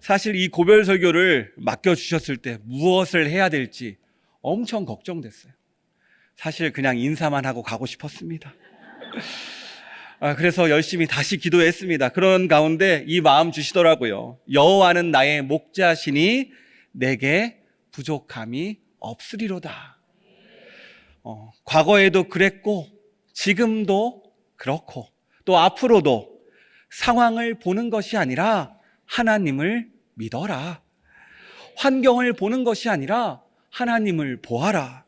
사실 이 고별 설교를 맡겨주셨을 때 무엇을 해야 될지 엄청 걱정됐어요. 사실 그냥 인사만 하고 가고 싶었습니다. 아, 그래서 열심히 다시 기도했습니다. 그런 가운데 이 마음 주시더라고요. 여호와는 나의 목자시니 내게 부족함이 없으리로다. 어, 과거에도 그랬고 지금도 그렇고 또 앞으로도 상황을 보는 것이 아니라 하나님을 믿어라. 환경을 보는 것이 아니라 하나님을 보아라.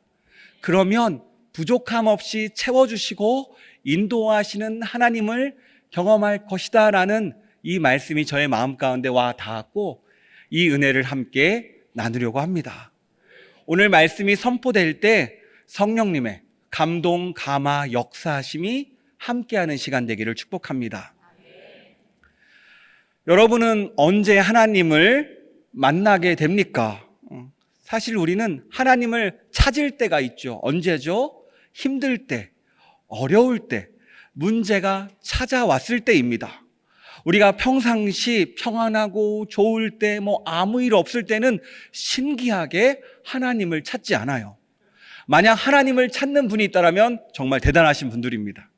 그러면 부족함 없이 채워주시고 인도하시는 하나님을 경험할 것이다. 라는 이 말씀이 저의 마음 가운데 와 닿았고 이 은혜를 함께 나누려고 합니다. 오늘 말씀이 선포될 때 성령님의 감동, 감화, 역사하심이 함께하는 시간 되기를 축복합니다. 여러분은 언제 하나님을 만나게 됩니까? 어, 사실 우리는 하나님을 찾을 때가 있죠. 언제죠? 힘들 때, 어려울 때, 문제가 찾아왔을 때입니다. 우리가 평상시 평안하고 좋을 때, 뭐 아무 일 없을 때는 신기하게 하나님을 찾지 않아요. 만약 하나님을 찾는 분이 있다면 정말 대단하신 분들입니다.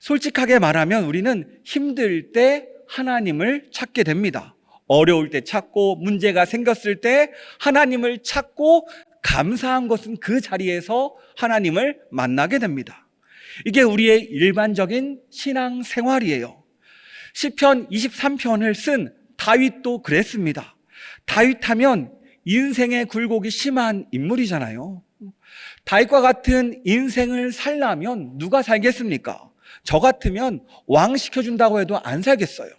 솔직하게 말하면 우리는 힘들 때 하나님을 찾게 됩니다. 어려울 때 찾고 문제가 생겼을 때 하나님을 찾고 감사한 것은 그 자리에서 하나님을 만나게 됩니다. 이게 우리의 일반적인 신앙 생활이에요. 시편 23편을 쓴 다윗도 그랬습니다. 다윗 하면 인생의 굴곡이 심한 인물이잖아요. 다윗과 같은 인생을 살려면 누가 살겠습니까? 저 같으면 왕 시켜준다고 해도 안 살겠어요.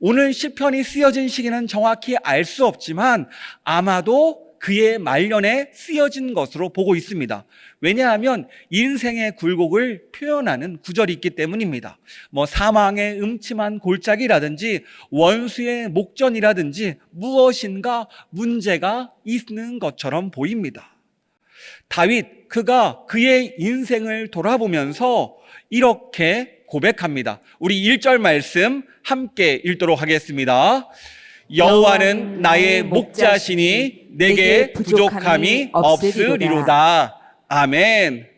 오늘 시편이 쓰여진 시기는 정확히 알 수 없지만 아마도 그의 말년에 쓰여진 것으로 보고 있습니다. 왜냐하면 인생의 굴곡을 표현하는 구절이 있기 때문입니다. 뭐 사망의 음침한 골짜기라든지 원수의 목전이라든지 무엇인가 문제가 있는 것처럼 보입니다. 다윗, 그가 그의 인생을 돌아보면서 이렇게 고백합니다. 우리 1절 말씀 함께 읽도록 하겠습니다. 여호와는 나의 목자시니 내게 부족함이 없으리로다. 아멘.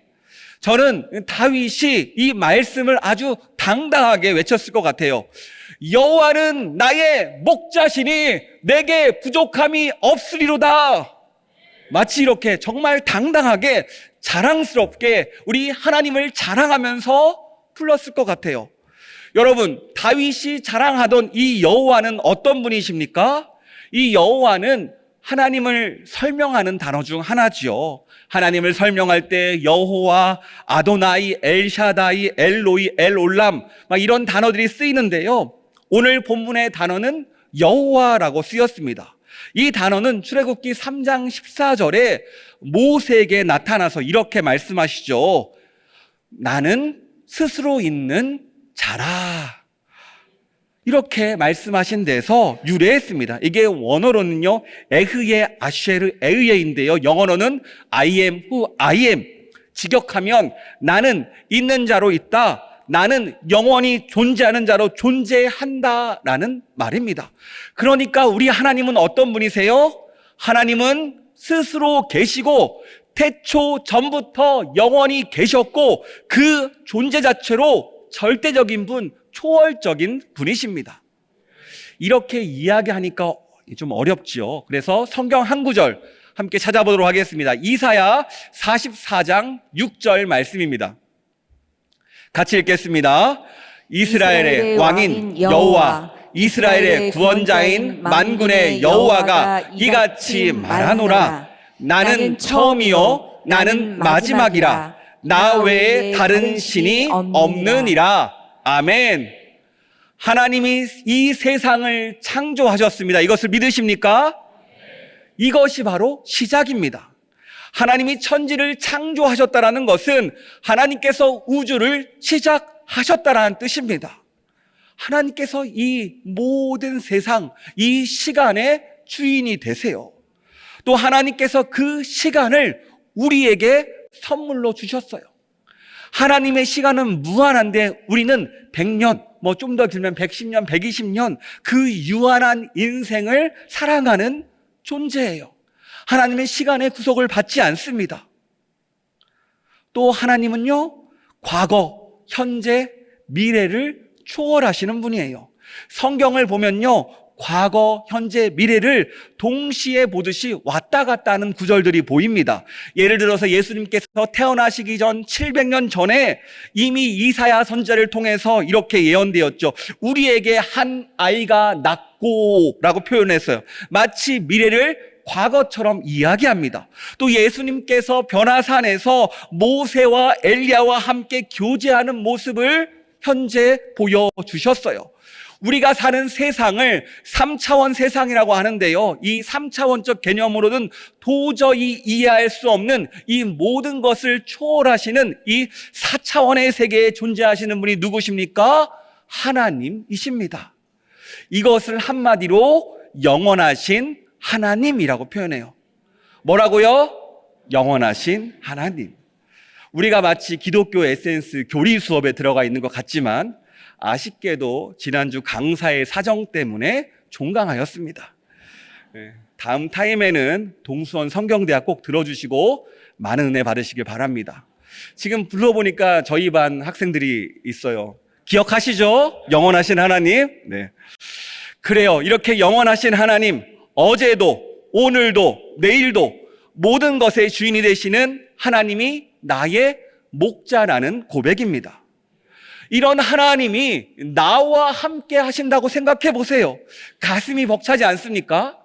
저는 다윗이 이 말씀을 아주 당당하게 외쳤을 것 같아요. 여호와는 나의 목자시니 내게 부족함이 없으리로다. 마치 이렇게 정말 당당하게 자랑스럽게 우리 하나님을 자랑하면서 불렀을 것 같아요. 여러분, 다윗이 자랑하던 이 여호와는 어떤 분이십니까? 이 여호와는 하나님을 설명하는 단어 중 하나지요. 하나님을 설명할 때 여호와, 아도나이, 엘샤다이, 엘로이, 엘올람 막 이런 단어들이 쓰이는데요. 오늘 본문의 단어는 여호와라고 쓰였습니다. 이 단어는 출애굽기 3장 14절에 모세에게 나타나서 이렇게 말씀하시죠. 나는 스스로 있는 자라. 이렇게 말씀하신 데서 유래했습니다. 이게 원어로는요, 에흐예 아쉐르 에흐예인데요. 영어로는 I am who I am. 직역하면 나는 있는 자로 있다. 나는 영원히 존재하는 자로 존재한다 라는 말입니다. 그러니까 우리 하나님은 어떤 분이세요? 하나님은 스스로 계시고 태초 전부터 영원히 계셨고 그 존재 자체로 절대적인 분, 초월적인 분이십니다. 이렇게 이야기하니까 좀 어렵지요. 그래서 성경 한 구절 함께 찾아보도록 하겠습니다. 이사야 44장 6절 말씀입니다. 같이 읽겠습니다. 이스라엘의 왕인 여호와 이스라엘의 구원자인 만군의 여호와가 이같이 말하노라. 나는 처음이요 나는 마지막이라. 나 외에 다른 신이 없느니라. 아멘. 하나님이 이 세상을 창조하셨습니다. 이것을 믿으십니까? 이것이 바로 시작입니다. 하나님이 천지를 창조하셨다라는 것은 하나님께서 우주를 시작하셨다라는 뜻입니다. 하나님께서 이 모든 세상, 이 시간의 주인이 되세요. 또 하나님께서 그 시간을 우리에게 선물로 주셨어요. 하나님의 시간은 무한한데 우리는 100년, 뭐 좀 더 길면 110년, 120년 그 유한한 인생을 살아가는 존재예요. 하나님의 시간의 구속을 받지 않습니다. 또 하나님은요, 과거, 현재, 미래를 초월하시는 분이에요. 성경을 보면요, 과거, 현재, 미래를 동시에 보듯이 왔다 갔다 하는 구절들이 보입니다. 예를 들어서 예수님께서 태어나시기 전 700년 전에 이미 이사야 선자를 통해서 이렇게 예언되었죠. 우리에게 한 아이가 낳고 라고 표현했어요. 마치 미래를 과거처럼 이야기합니다. 또 예수님께서 변화산에서 모세와 엘리야와 함께 교제하는 모습을 현재 보여주셨어요. 우리가 사는 세상을 3차원 세상이라고 하는데요. 이 3차원적 개념으로는 도저히 이해할 수 없는 이 모든 것을 초월하시는 이 4차원의 세계에 존재하시는 분이 누구십니까? 하나님이십니다. 이것을 한마디로 영원하신 하나님이라고 표현해요. 뭐라고요? 영원하신 하나님. 우리가 마치 기독교 에센스 교리 수업에 들어가 있는 것 같지만 아쉽게도 지난주 강사의 사정 때문에 종강하였습니다. 네, 다음 타임에는 동수원 성경대학 꼭 들어주시고 많은 은혜 받으시길 바랍니다. 지금 불러보니까 저희 반 학생들이 있어요. 기억하시죠? 영원하신 하나님. 네. 그래요. 이렇게 영원하신 하나님, 어제도, 오늘도, 내일도 모든 것의 주인이 되시는 하나님이 나의 목자라는 고백입니다. 이런 하나님이 나와 함께 하신다고 생각해 보세요. 가슴이 벅차지 않습니까?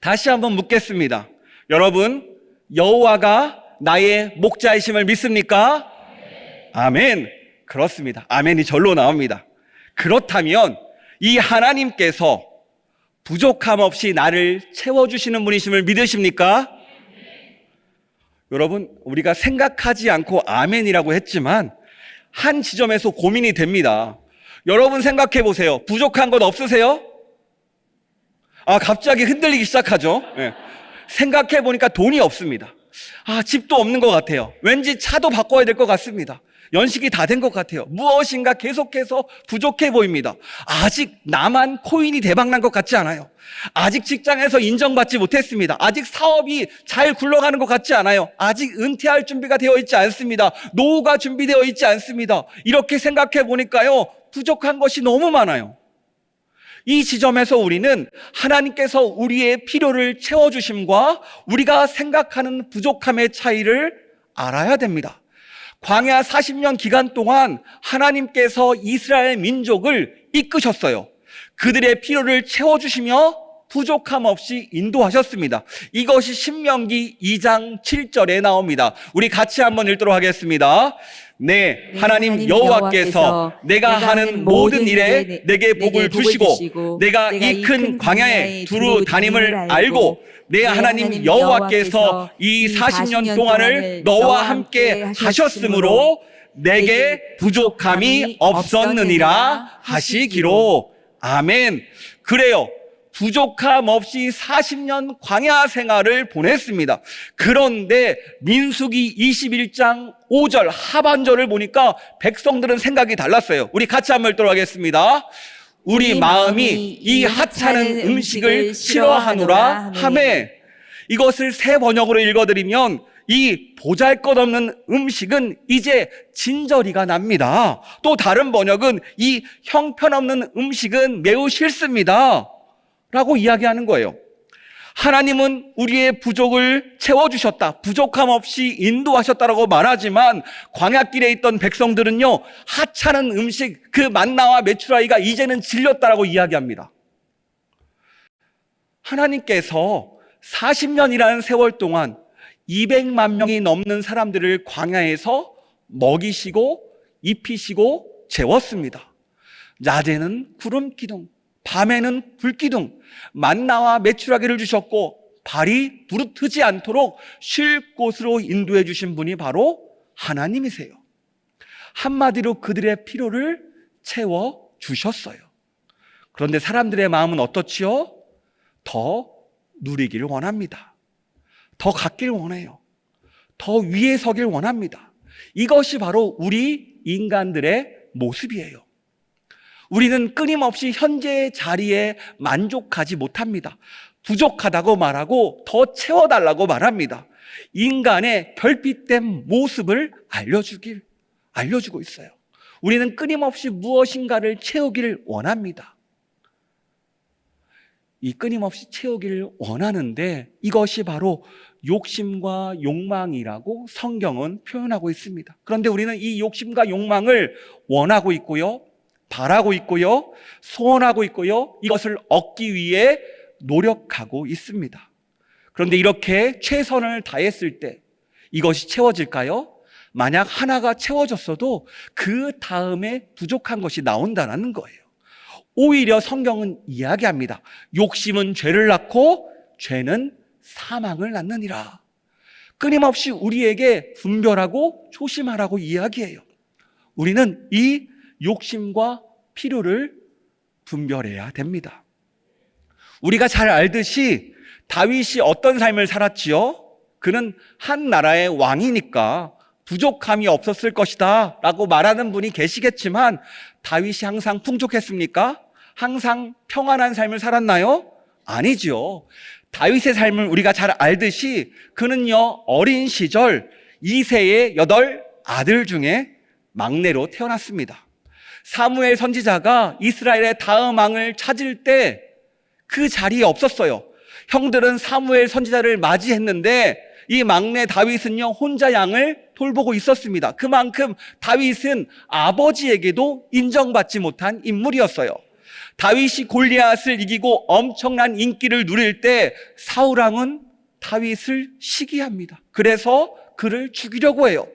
다시 한번 묻겠습니다. 여러분, 여호와가 나의 목자이심을 믿습니까? 아멘. 그렇습니다. 아멘이 절로 나옵니다. 그렇다면 이 하나님께서 부족함 없이 나를 채워주시는 분이심을 믿으십니까? 여러분, 우리가 생각하지 않고 아멘이라고 했지만 한 지점에서 고민이 됩니다. 여러분 생각해 보세요. 부족한 것 없으세요? 아, 갑자기 흔들리기 시작하죠. 예. 생각해 보니까 돈이 없습니다. 아, 집도 없는 것 같아요. 왠지 차도 바꿔야 될 것 같습니다. 연식이 다 된 것 같아요. 무엇인가 계속해서 부족해 보입니다. 아직 나만 코인이 대박난 것 같지 않아요. 아직 직장에서 인정받지 못했습니다. 아직 사업이 잘 굴러가는 것 같지 않아요. 아직 은퇴할 준비가 되어 있지 않습니다. 노후가 준비되어 있지 않습니다. 이렇게 생각해 보니까요. 부족한 것이 너무 많아요. 이 지점에서 우리는 하나님께서 우리의 필요를 채워주심과 우리가 생각하는 부족함의 차이를 알아야 됩니다. 광야 40년 기간 동안 하나님께서 이스라엘 민족을 이끄셨어요. 그들의 필요를 채워주시며 부족함 없이 인도하셨습니다. 이것이 신명기 2장 7절에 나옵니다. 우리 같이 한번 읽도록 하겠습니다. 네, 하나님 하나님 여호와께서 여호와께서 내가 하는 모든 일에 내게 복을 주시고 내가 이이큰큰 광야에 두루 다님을 알고 내내 하나님 여호와께서 이이 40년 40년 동안을 너와 함께 하셨으므로 내게 부족함이 없었느니라 하시기로 아멘. 그래요. 부족함 없이 40년 광야 생활을 보냈습니다. 그런데 민수기 21장 5절 하반절을 보니까 백성들은 생각이 달랐어요. 우리 같이 한번 읽도록 하겠습니다. 우리 마음이 이 하찮은 음식을 싫어하노라 하매 이것을 새 번역으로 읽어드리면 이 보잘 것 없는 음식은 이제 진저리가 납니다. 또 다른 번역은 이 형편없는 음식은 매우 싫습니다. 라고 이야기하는 거예요. 하나님은 우리의 부족을 채워주셨다. 부족함 없이 인도하셨다라고 말하지만 광야길에 있던 백성들은요, 하찮은 음식, 그 만나와 메추라이가 이제는 질렸다라고 이야기합니다. 하나님께서 40년이라는 세월 동안 200만 명이 넘는 사람들을 광야에서 먹이시고 입히시고 재웠습니다. 낮에는 구름 기둥, 밤에는 불 기둥, 만나와 메추라기를 주셨고 발이 부르트지 않도록 쉴 곳으로 인도해 주신 분이 바로 하나님이세요. 한마디로 그들의 필요를 채워 주셨어요. 그런데 사람들의 마음은 어떻지요? 더 누리길 원합니다. 더 갖길 원해요. 더 위에 서길 원합니다. 이것이 바로 우리 인간들의 모습이에요. 우리는 끊임없이 현재의 자리에 만족하지 못합니다. 부족하다고 말하고 더 채워달라고 말합니다. 인간의 결핍된 모습을 알려주길, 알려주고 있어요. 우리는 끊임없이 무엇인가를 채우기를 원합니다. 이 끊임없이 채우기를 원하는데 이것이 바로 욕심과 욕망이라고 성경은 표현하고 있습니다. 그런데 우리는 이 욕심과 욕망을 원하고 있고요. 바라고 있고요. 소원하고 있고요. 이것을 얻기 위해 노력하고 있습니다. 그런데 이렇게 최선을 다했을 때 이것이 채워질까요? 만약 하나가 채워졌어도 그 다음에 부족한 것이 나온다는 거예요. 오히려 성경은 이야기합니다. 욕심은 죄를 낳고 죄는 사망을 낳느니라. 끊임없이 우리에게 분별하고 조심하라고 이야기해요. 우리는 이 욕심과 필요를 분별해야 됩니다. 우리가 잘 알듯이 다윗이 어떤 삶을 살았지요? 그는 한 나라의 왕이니까 부족함이 없었을 것이다 라고 말하는 분이 계시겠지만 다윗이 항상 풍족했습니까? 항상 평안한 삶을 살았나요? 아니죠. 다윗의 삶을 우리가 잘 알듯이 그는요, 어린 시절 이세의 여덟 아들 중에 막내로 태어났습니다. 사무엘 선지자가 이스라엘의 다음 왕을 찾을 때 그 자리에 없었어요. 형들은 사무엘 선지자를 맞이했는데 이 막내 다윗은요, 혼자 양을 돌보고 있었습니다. 그만큼 다윗은 아버지에게도 인정받지 못한 인물이었어요. 다윗이 골리앗을 이기고 엄청난 인기를 누릴 때 사울 왕은 다윗을 시기합니다. 그래서 그를 죽이려고 해요.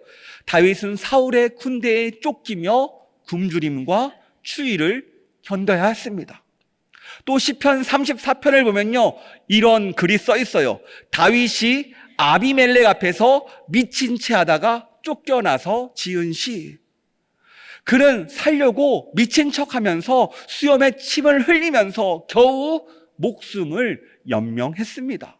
다윗은 사울의 군대에 쫓기며 굶주림과 추위를 견뎌야 했습니다. 또 시편 34편을 보면요. 이런 글이 써 있어요. 다윗이 아비멜렉 앞에서 미친 채 하다가 쫓겨나서 지은 시. 그는 살려고 미친 척 하면서 수염에 침을 흘리면서 겨우 목숨을 연명했습니다.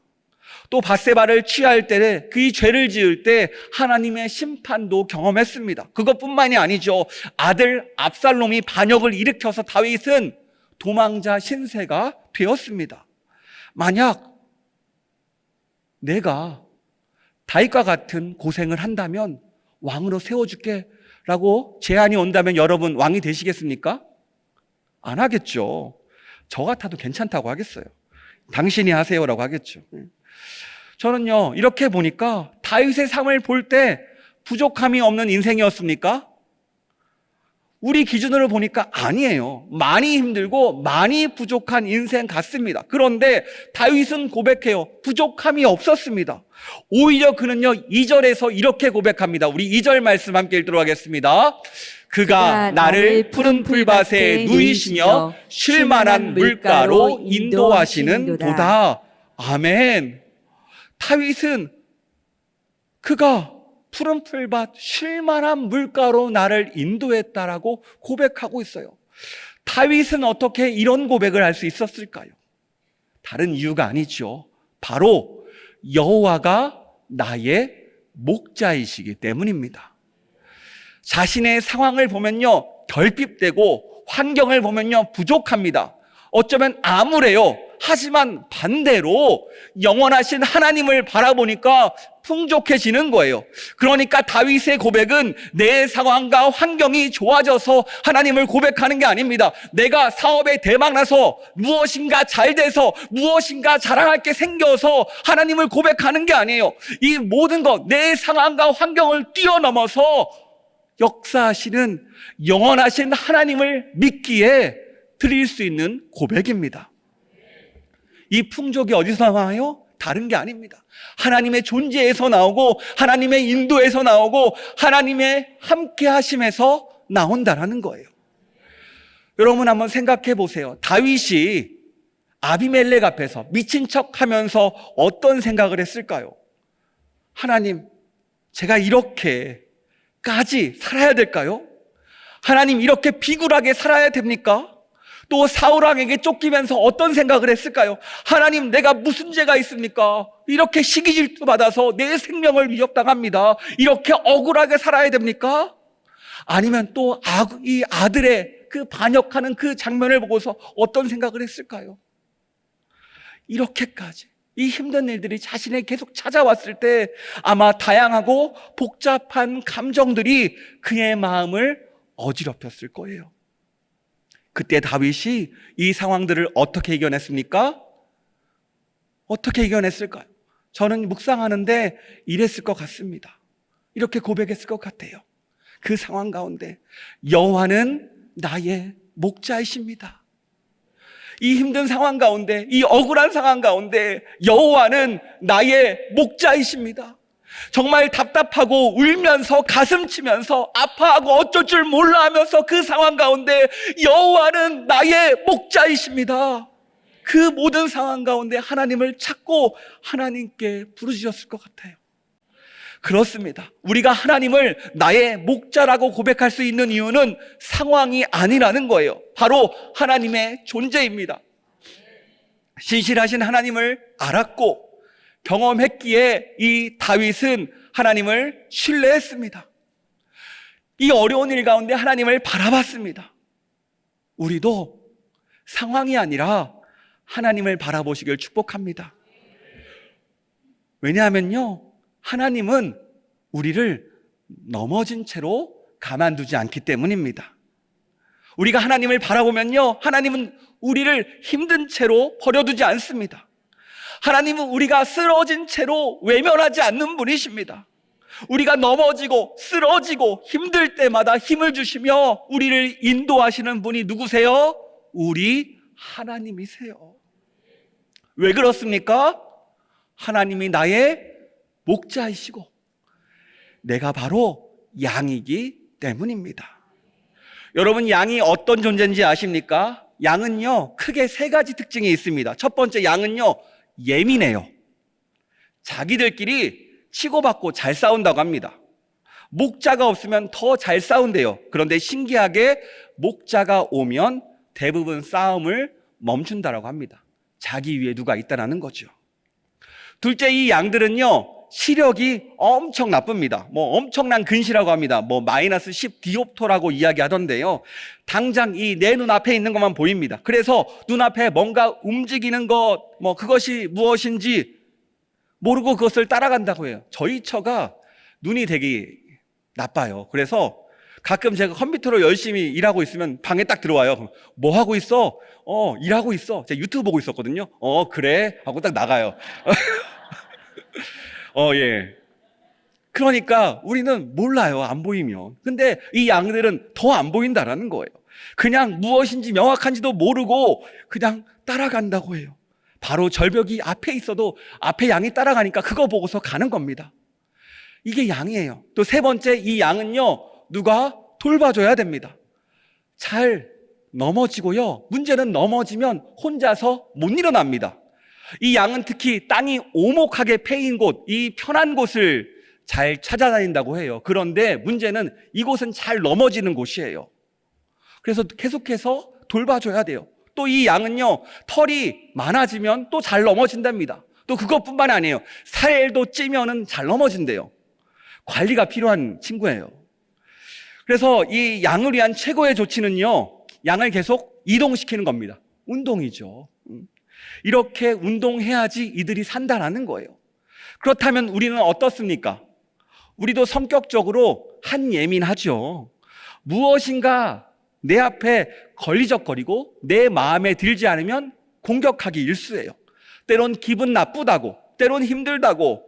또 바세바를 취할 때에 그의 죄를 지을 때 하나님의 심판도 경험했습니다. 그것뿐만이 아니죠. 아들 압살롬이 반역을 일으켜서 다윗은 도망자 신세가 되었습니다. 만약 내가 다윗과 같은 고생을 한다면 왕으로 세워줄게 라고 제안이 온다면 여러분 왕이 되시겠습니까? 안 하겠죠. 저 같아도 괜찮다고 하겠어요. 당신이 하세요라고 하겠죠. 저는요, 이렇게 보니까 다윗의 삶을 볼 때 부족함이 없는 인생이었습니까? 우리 기준으로 보니까 아니에요. 많이 힘들고 많이 부족한 인생 같습니다. 그런데 다윗은 고백해요. 부족함이 없었습니다. 오히려 그는요, 2절에서 이렇게 고백합니다. 우리 2절 말씀 함께 읽도록 하겠습니다. 그가 나를 푸른 풀밭에 누이시며 쉴만한 물가로 인도하시는 도다. 아멘. 다윗은 그가 푸른 풀밭 쉴만한 물가로 나를 인도했다라고 고백하고 있어요. 다윗은 어떻게 이런 고백을 할 수 있었을까요? 다른 이유가 아니죠. 바로 여호와가 나의 목자이시기 때문입니다. 자신의 상황을 보면요, 결핍되고 환경을 보면요, 부족합니다. 어쩌면 암울해요. 하지만 반대로 영원하신 하나님을 바라보니까 풍족해지는 거예요. 그러니까 다윗의 고백은 내 상황과 환경이 좋아져서 하나님을 고백하는 게 아닙니다. 내가 사업에 대박나서 무엇인가 잘 돼서 무엇인가 자랑할 게 생겨서 하나님을 고백하는 게 아니에요. 이 모든 것, 내 상황과 환경을 뛰어넘어서 역사하시는 영원하신 하나님을 믿기에 드릴 수 있는 고백입니다. 이 풍족이 어디서 나와요? 다른 게 아닙니다. 하나님의 존재에서 나오고 하나님의 인도에서 나오고 하나님의 함께 하심에서 나온다라는 거예요. 여러분 한번 생각해 보세요. 다윗이 아비멜렉 앞에서 미친 척 하면서 어떤 생각을 했을까요? 하나님, 제가 이렇게까지 살아야 될까요? 하나님, 이렇게 비굴하게 살아야 됩니까? 또 사울왕에게 쫓기면서 어떤 생각을 했을까요? 하나님, 내가 무슨 죄가 있습니까? 이렇게 시기 질투 받아서 내 생명을 위협당합니다. 이렇게 억울하게 살아야 됩니까? 아니면 또 이 아들의 그 반역하는 그 장면을 보고서 어떤 생각을 했을까요? 이렇게까지 이 힘든 일들이 자신에 계속 찾아왔을 때 아마 다양하고 복잡한 감정들이 그의 마음을 어지럽혔을 거예요. 그때 다윗이 이 상황들을 어떻게 이겨냈습니까? 어떻게 이겨냈을까요? 저는 묵상하는데 이랬을 것 같습니다. 이렇게 고백했을 것 같아요. 그 상황 가운데 여호와는 나의 목자이십니다. 이 힘든 상황 가운데, 이 억울한 상황 가운데 여호와는 나의 목자이십니다. 정말 답답하고 울면서 가슴 치면서 아파하고 어쩔 줄 몰라 하면서 그 상황 가운데 여호와는 나의 목자이십니다. 그 모든 상황 가운데 하나님을 찾고 하나님께 부르짖었을 것 같아요. 그렇습니다. 우리가 하나님을 나의 목자라고 고백할 수 있는 이유는 상황이 아니라는 거예요. 바로 하나님의 존재입니다. 신실하신 하나님을 알았고 경험했기에 이 다윗은 하나님을 신뢰했습니다. 이 어려운 일 가운데 하나님을 바라봤습니다. 우리도 상황이 아니라 하나님을 바라보시길 축복합니다. 왜냐하면요, 하나님은 우리를 넘어진 채로 가만두지 않기 때문입니다. 우리가 하나님을 바라보면요, 하나님은 우리를 힘든 채로 버려두지 않습니다. 하나님은 우리가 쓰러진 채로 외면하지 않는 분이십니다. 우리가 넘어지고 쓰러지고 힘들 때마다 힘을 주시며 우리를 인도하시는 분이 누구세요? 우리 하나님이세요. 왜 그렇습니까? 하나님이 나의 목자이시고 내가 바로 양이기 때문입니다. 여러분 양이 어떤 존재인지 아십니까? 양은요 크게 세 가지 특징이 있습니다. 첫 번째 양은요 예민해요. 자기들끼리 치고받고 잘 싸운다고 합니다. 목자가 없으면 더 잘 싸운대요. 그런데 신기하게 목자가 오면 대부분 싸움을 멈춘다라고 합니다. 자기 위에 누가 있다라는 거죠. 둘째 이 양들은요 시력이 엄청 나쁩니다. 뭐 엄청난 근시라고 합니다. 뭐 마이너스 10 디옵터라고 이야기하던데요. 당장 이 내 눈앞에 있는 것만 보입니다. 그래서 눈앞에 뭔가 움직이는 것, 뭐 그것이 무엇인지 모르고 그것을 따라간다고 해요. 저희 처가 눈이 되게 나빠요. 그래서 가끔 제가 컴퓨터로 열심히 일하고 있으면 방에 딱 들어와요. 뭐 하고 있어? 어, 일하고 있어. 제가 유튜브 보고 있었거든요. 어, 그래. 하고 딱 나가요. 어, 예. 그러니까 우리는 몰라요. 안 보이면. 근데 이 양들은 더 안 보인다라는 거예요. 그냥 무엇인지 명확한지도 모르고 그냥 따라간다고 해요. 바로 절벽이 앞에 있어도 앞에 양이 따라가니까 그거 보고서 가는 겁니다. 이게 양이에요. 또 세 번째 이 양은요, 누가 돌봐줘야 됩니다. 잘 넘어지고요. 문제는 넘어지면 혼자서 못 일어납니다. 이 양은 특히 땅이 오목하게 패인 곳, 이 편한 곳을 잘 찾아다닌다고 해요. 그런데 문제는 이곳은 잘 넘어지는 곳이에요. 그래서 계속해서 돌봐줘야 돼요. 또 이 양은요, 털이 많아지면 또 잘 넘어진답니다. 또 그것뿐만 아니에요. 살도 찌면은 잘 넘어진대요. 관리가 필요한 친구예요. 그래서 이 양을 위한 최고의 조치는요, 양을 계속 이동시키는 겁니다. 운동이죠. 음. 이렇게 운동해야지 이들이 산다라는 거예요. 그렇다면 우리는 어떻습니까? 우리도 성격적으로 한 예민하죠. 무엇인가 내 앞에 걸리적거리고 내 마음에 들지 않으면 공격하기 일수예요. 때론 기분 나쁘다고, 때론 힘들다고,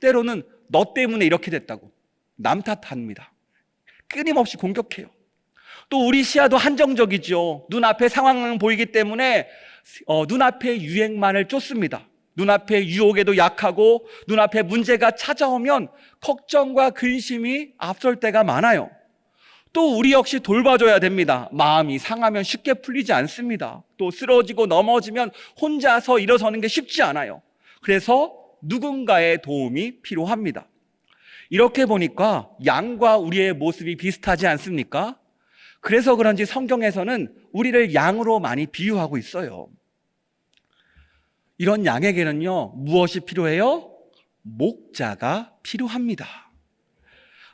때로는 너 때문에 이렇게 됐다고 남 탓합니다. 끊임없이 공격해요. 또 우리 시야도 한정적이죠. 눈앞에 상황은 보이기 때문에 어, 눈앞의 유행만을 쫓습니다. 눈앞의 유혹에도 약하고 눈앞에 문제가 찾아오면 걱정과 근심이 앞설 때가 많아요. 또 우리 역시 돌봐줘야 됩니다. 마음이 상하면 쉽게 풀리지 않습니다. 또 쓰러지고 넘어지면 혼자서 일어서는 게 쉽지 않아요. 그래서 누군가의 도움이 필요합니다. 이렇게 보니까 양과 우리의 모습이 비슷하지 않습니까? 그래서 그런지 성경에서는 우리를 양으로 많이 비유하고 있어요. 이런 양에게는요, 무엇이 필요해요? 목자가 필요합니다.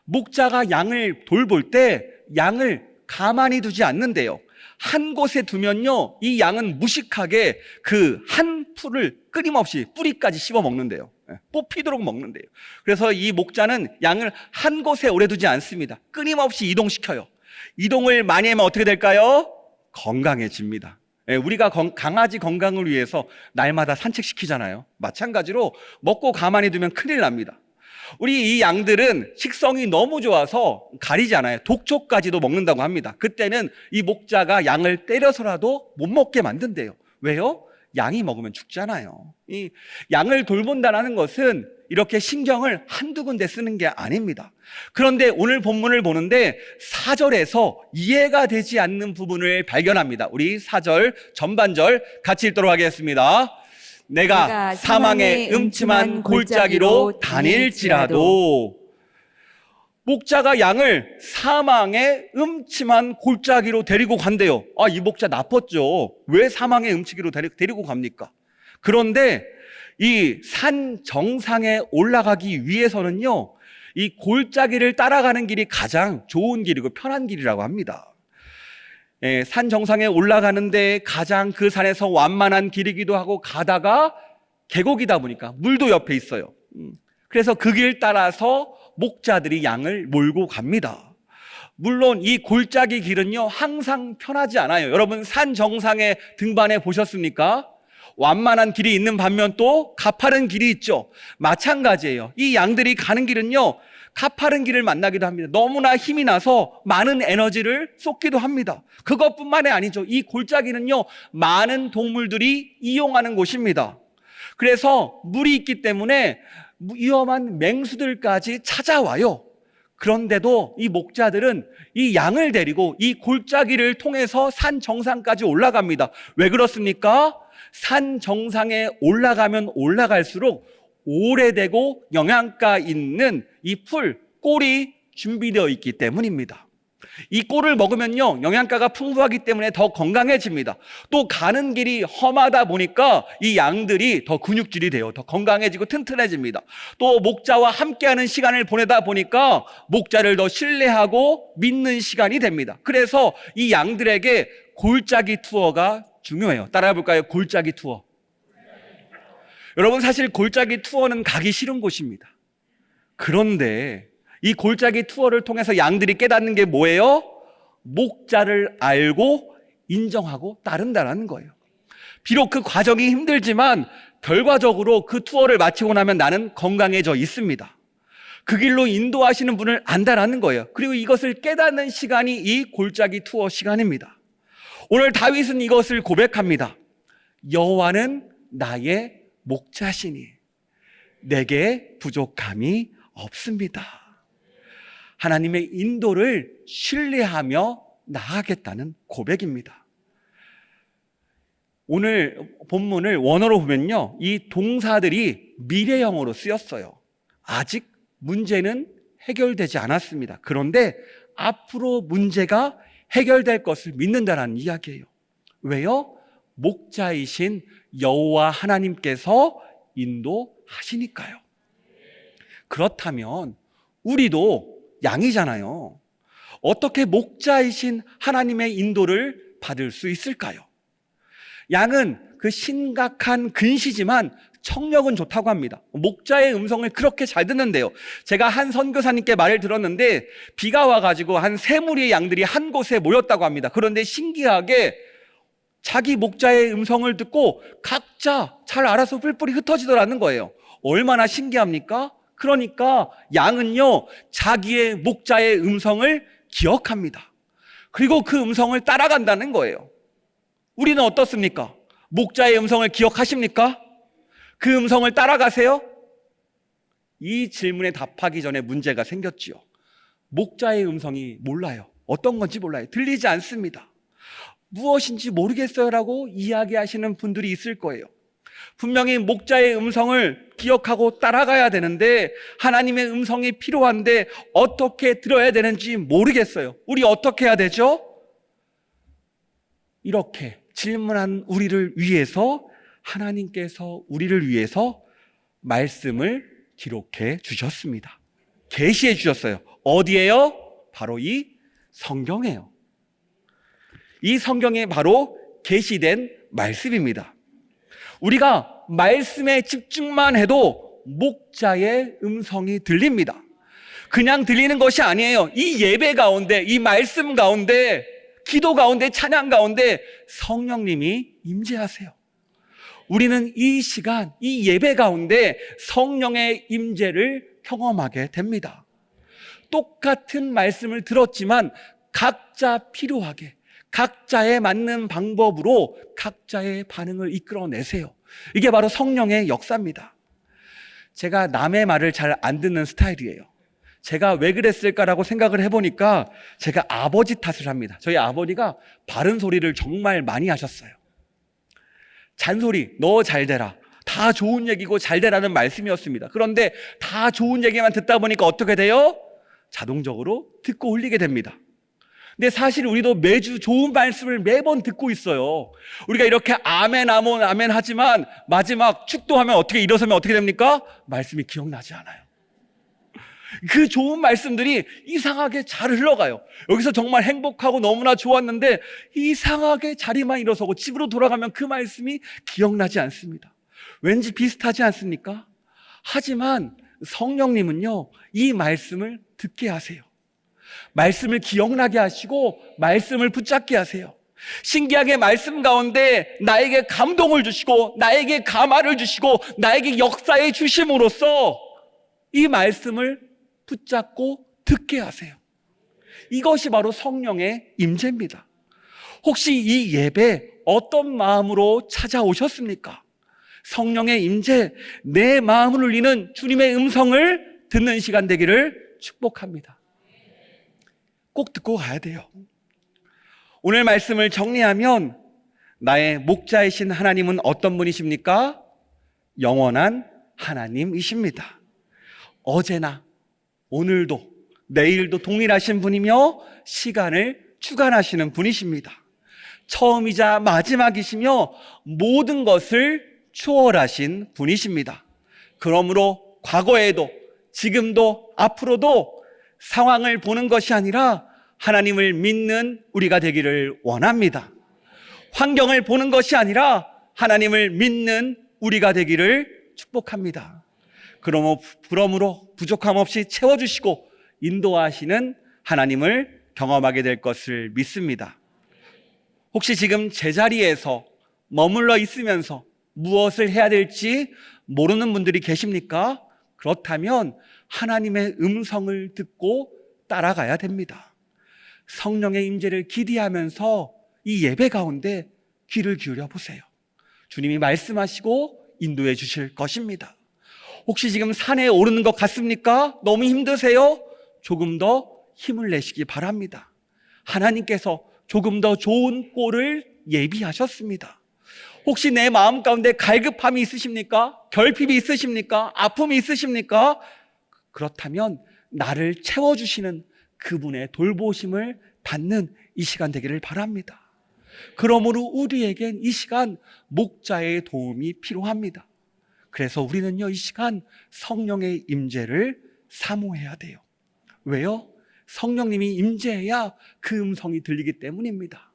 목자가 양을 돌볼 때 양을 가만히 두지 않는데요. 한 곳에 두면요, 이 양은 무식하게 그 한 풀을 끊임없이 뿌리까지 씹어 먹는데요. 예, 뽑히도록 먹는데요. 그래서 이 목자는 양을 한 곳에 오래 두지 않습니다. 끊임없이 이동시켜요. 이동을 많이 하면 어떻게 될까요? 건강해집니다. 예, 우리가 건- 강아지 건강을 위해서 날마다 산책시키잖아요. 마찬가지로 먹고 가만히 두면 큰일 납니다. 우리 이 양들은 식성이 너무 좋아서 가리지 않아요. 독초까지도 먹는다고 합니다. 그때는 이 목자가 양을 때려서라도 못 먹게 만든대요. 왜요? 양이 먹으면 죽잖아요. 이 양을 돌본다는 것은 이렇게 신경을 한두 군데 쓰는 게 아닙니다. 그런데 오늘 본문을 보는데 사절에서 이해가 되지 않는 부분을 발견합니다. 우리 사절 전반절 같이 읽도록 하겠습니다. 내가 내가 사망의 음침한 골짜기로 다닐지라도 목자가 양을 사망의 음침한 골짜기로 데리고 간대요. 아, 이 목자 나빴죠. 왜 사망의 음치기로 데리, 데리고 갑니까? 그런데 이 산 정상에 올라가기 위해서는요, 이 골짜기를 따라가는 길이 가장 좋은 길이고 편한 길이라고 합니다. 예, 산 정상에 올라가는데 가장 그 산에서 완만한 길이기도 하고 가다가 계곡이다 보니까 물도 옆에 있어요. 음, 그래서 그 길 따라서 목자들이 양을 몰고 갑니다. 물론 이 골짜기 길은요, 항상 편하지 않아요. 여러분, 산 정상에 등반해 보셨습니까? 완만한 길이 있는 반면 또 가파른 길이 있죠. 마찬가지예요. 이 양들이 가는 길은요, 가파른 길을 만나기도 합니다. 너무나 힘이 나서 많은 에너지를 쏟기도 합니다. 그것뿐만이 아니죠. 이 골짜기는요, 많은 동물들이 이용하는 곳입니다. 그래서 물이 있기 때문에 위험한 맹수들까지 찾아와요. 그런데도 이 목자들은 이 양을 데리고 이 골짜기를 통해서 산 정상까지 올라갑니다. 왜 그렇습니까? 산 정상에 올라가면 올라갈수록 오래되고 영양가 있는 이 풀, 꼴이 준비되어 있기 때문입니다. 이 꼴을 먹으면요, 영양가가 풍부하기 때문에 더 건강해집니다. 또 가는 길이 험하다 보니까 이 양들이 더 근육질이 돼요. 더 건강해지고 튼튼해집니다. 또 목자와 함께하는 시간을 보내다 보니까 목자를 더 신뢰하고 믿는 시간이 됩니다. 그래서 이 양들에게 골짜기 투어가 중요해요. 따라해 볼까요? 골짜기 투어. 여러분 사실 골짜기 투어는 가기 싫은 곳입니다. 그런데 이 골짜기 투어를 통해서 양들이 깨닫는 게 뭐예요? 목자를 알고 인정하고 따른다라는 거예요. 비록 그 과정이 힘들지만 결과적으로 그 투어를 마치고 나면 나는 건강해져 있습니다. 그 길로 인도하시는 분을 안다라는 거예요. 그리고 이것을 깨닫는 시간이 이 골짜기 투어 시간입니다. 오늘 다윗은 이것을 고백합니다. 여호와는 나의 목자시니 내게 부족함이 없습니다. 하나님의 인도를 신뢰하며 나아가겠다는 고백입니다. 오늘 본문을 원어로 보면요. 이 동사들이 미래형으로 쓰였어요. 아직 문제는 해결되지 않았습니다. 그런데 앞으로 문제가 해결될 것을 믿는다는 이야기예요. 왜요? 목자이신 여호와 하나님께서 인도하시니까요. 그렇다면 우리도 양이잖아요. 어떻게 목자이신 하나님의 인도를 받을 수 있을까요? 양은 그 심각한 근시지만 청력은 좋다고 합니다. 목자의 음성을 그렇게 잘 듣는데요. 제가 한 선교사님께 말을 들었는데 비가 와가지고 한 세 무리의 양들이 한 곳에 모였다고 합니다. 그런데 신기하게 자기 목자의 음성을 듣고 각자 잘 알아서 뿔뿔이 흩어지더라는 거예요. 얼마나 신기합니까? 그러니까 양은요, 자기의 목자의 음성을 기억합니다. 그리고 그 음성을 따라간다는 거예요. 우리는 어떻습니까? 목자의 음성을 기억하십니까? 그 음성을 따라가세요? 이 질문에 답하기 전에 문제가 생겼지요. 목자의 음성이 몰라요. 어떤 건지 몰라요. 들리지 않습니다. 무엇인지 모르겠어요라고 이야기하시는 분들이 있을 거예요. 분명히 목자의 음성을 기억하고 따라가야 되는데 하나님의 음성이 필요한데 어떻게 들어야 되는지 모르겠어요. 우리 어떻게 해야 되죠? 이렇게 질문한 우리를 위해서 하나님께서 우리를 위해서 말씀을 기록해 주셨습니다. 계시해 주셨어요. 어디에요? 바로 이 성경에요. 이 성경에 바로 계시된 말씀입니다. 우리가 말씀에 집중만 해도 목자의 음성이 들립니다. 그냥 들리는 것이 아니에요. 이 예배 가운데, 이 말씀 가운데, 기도 가운데, 찬양 가운데 성령님이 임재하세요. 우리는 이 시간, 이 예배 가운데 성령의 임재를 경험하게 됩니다. 똑같은 말씀을 들었지만 각자 필요하게 각자에 맞는 방법으로 각자의 반응을 이끌어내세요. 이게 바로 성령의 역사입니다. 제가 남의 말을 잘 안 듣는 스타일이에요. 제가 왜 그랬을까라고 생각을 해보니까 제가 아버지 탓을 합니다. 저희 아버지가 바른 소리를 정말 많이 하셨어요. 잔소리, 너 잘 되라. 다 좋은 얘기고 잘 되라는 말씀이었습니다. 그런데 다 좋은 얘기만 듣다 보니까 어떻게 돼요? 자동적으로 듣고 흘리게 됩니다. 근데 사실 우리도 매주 좋은 말씀을 매번 듣고 있어요. 우리가 이렇게 아멘, 아멘, 아멘 하지만 마지막 축도하면 어떻게 일어서면 어떻게 됩니까? 말씀이 기억나지 않아요. 그 좋은 말씀들이 이상하게 잘 흘러가요. 여기서 정말 행복하고 너무나 좋았는데 이상하게 자리만 일어서고 집으로 돌아가면 그 말씀이 기억나지 않습니다. 왠지 비슷하지 않습니까? 하지만 성령님은요, 이 말씀을 듣게 하세요. 말씀을 기억나게 하시고 말씀을 붙잡게 하세요. 신기하게 말씀 가운데 나에게 감동을 주시고 나에게 감화를 주시고 나에게 역사에 주심으로써 이 말씀을 붙잡고 듣게 하세요. 이것이 바로 성령의 임재입니다. 혹시 이 예배 어떤 마음으로 찾아오셨습니까? 성령의 임재, 내 마음을 울리는 주님의 음성을 듣는 시간 되기를 축복합니다. 꼭 듣고 가야 돼요. 오늘 말씀을 정리하면 나의 목자이신 하나님은 어떤 분이십니까? 영원한 하나님이십니다. 어제나 오늘도 내일도 동일하신 분이며 시간을 주관하시는 분이십니다. 처음이자 마지막이시며 모든 것을 추월하신 분이십니다. 그러므로 과거에도 지금도 앞으로도 상황을 보는 것이 아니라 하나님을 믿는 우리가 되기를 원합니다. 환경을 보는 것이 아니라 하나님을 믿는 우리가 되기를 축복합니다. 그러므로, 부족함 없이 채워주시고 인도하시는 하나님을 경험하게 될 것을 믿습니다. 혹시 지금 제자리에서 머물러 있으면서 무엇을 해야 될지 모르는 분들이 계십니까? 그렇다면 하나님의 음성을 듣고 따라가야 됩니다. 성령의 임재를 기대하면서 이 예배 가운데 귀를 기울여 보세요. 주님이 말씀하시고 인도해 주실 것입니다. 혹시 지금 산에 오르는 것 같습니까? 너무 힘드세요? 조금 더 힘을 내시기 바랍니다. 하나님께서 조금 더 좋은 꼴을 예비하셨습니다. 혹시 내 마음 가운데 갈급함이 있으십니까? 결핍이 있으십니까? 아픔이 있으십니까? 그렇다면 나를 채워주시는 그분의 돌보심을 받는 이 시간 되기를 바랍니다. 그러므로 우리에겐 이 시간 목자의 도움이 필요합니다. 그래서 우리는요, 이 시간 성령의 임재를 사모해야 돼요. 왜요? 성령님이 임재해야 그 음성이 들리기 때문입니다.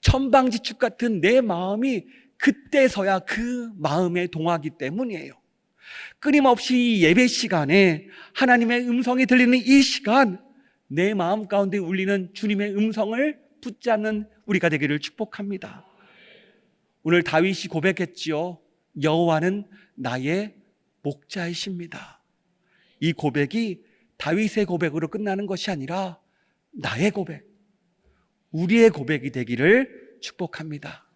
천방지축 같은 내 마음이 그때서야 그 마음에 동하기 때문이에요. 끊임없이 예배 시간에 하나님의 음성이 들리는 이 시간, 내 마음 가운데 울리는 주님의 음성을 붙잡는 우리가 되기를 축복합니다. 오늘 다윗이 고백했지요. 여호와는 나의 목자이십니다. 이 고백이 다윗의 고백으로 끝나는 것이 아니라 나의 고백, 우리의 고백이 되기를 축복합니다.